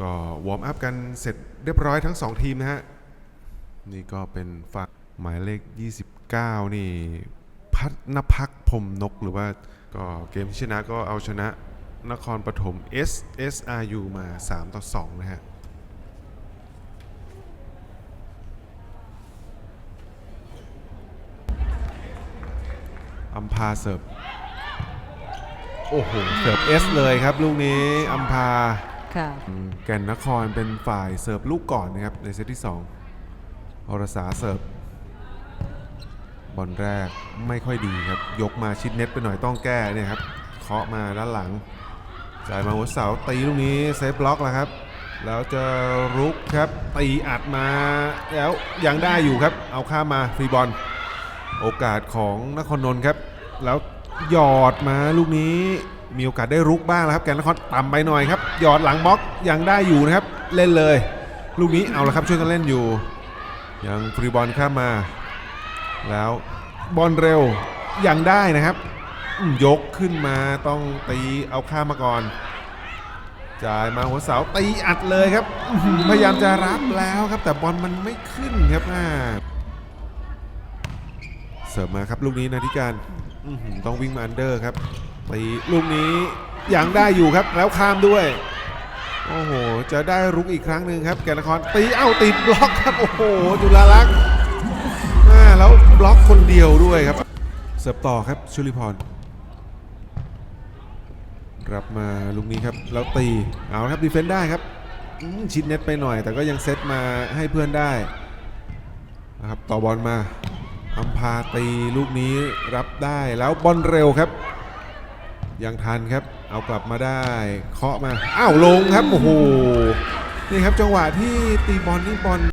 ก็วอร์มอัพกันเสร็จเรียบร้อยทั้ง 2 ทีมนะฮะ นี่ก็เป็นฝั่งหมายเลข 29 นี่ พัฒนพักพรมนกหรือว่าก็เกมที่ชนะก็เอาชนะนครปฐม SSRU มา 3 ต่อ 2 นะฮะอัมพาเสิร์ฟ โอ้โห เสิร์ฟเอสเลยครับ ลูกนี้อัมพา ค่ะ แก่นนครเป็นฝ่ายเสิร์ฟลูกก่อนนะครับในเซตที่2อรสาเสิร์ฟบอลแรกไม่ค่อยดีครับ ยกมาชิดเน็ตไปหน่อยต้องแก้เนี่ยครับเคาะมาด้านหลังจ่ายมาหัวเสาตีลูกนี้เซฟบล็อกแล้วครับ แล้วจะรุกครับตีอัดมาแล้วยังได้อยู่ครับ เอาข้ามาฟรีบอลโอกาสของนครนนท์ครับ แล้วหยอดมาลูกนี้ มีโอกาสได้รุกบ้างแล้วครับแกนนครต่ำไปหน่อยครับหยอดหลังบล็อกยังได้อยู่นะครับเล่นเลย ลูกนี้เอาละครับช่วยกันเล่นอยู่ ยังฟรีบอลข้ามมา แล้วบอลเร็วยังได้นะครับ ยกขึ้นมาต้องตีเอาข้ามมาก่อนจ่ายมาหัวเสาตีอัดเลยครับ พยายามจะรับแล้วครับ แต่บอลมันไม่ขึ้นครับอ่าเสิร์ฟมาครับลูกนี้นาธิการต้องวิ่งมาอันเดอร์ครับ ตีลูกนี้ยังได้อยู่ครับแล้วข้ามด้วย โอ้โห จะได้รุกอีกครั้งหนึ่งครับแกนครตีเอ้าติดบล็อกครับโอ้โหจุฬาลักษณ์อ่าแล้วบล็อกคนเดียวด้วยครับ เสิร์ฟต่อครับชุลิพรรับมาลูกนี้ครับแล้วตีเอาครับดีเฟนต์ได้ครับชิดเน็ตไปหน่อย แต่ก็ยังเซตมาให้เพื่อนได้นะครับต่อบอลมาอัมพาตีลูกนี้รับได้แล้วบอลเร็วครับ ยังทันครับ เอากลับมาได้เคาะมา อ้าวลงครับ โอ้โห นี่ครับจังหวะที่ตีบอลนี่บอล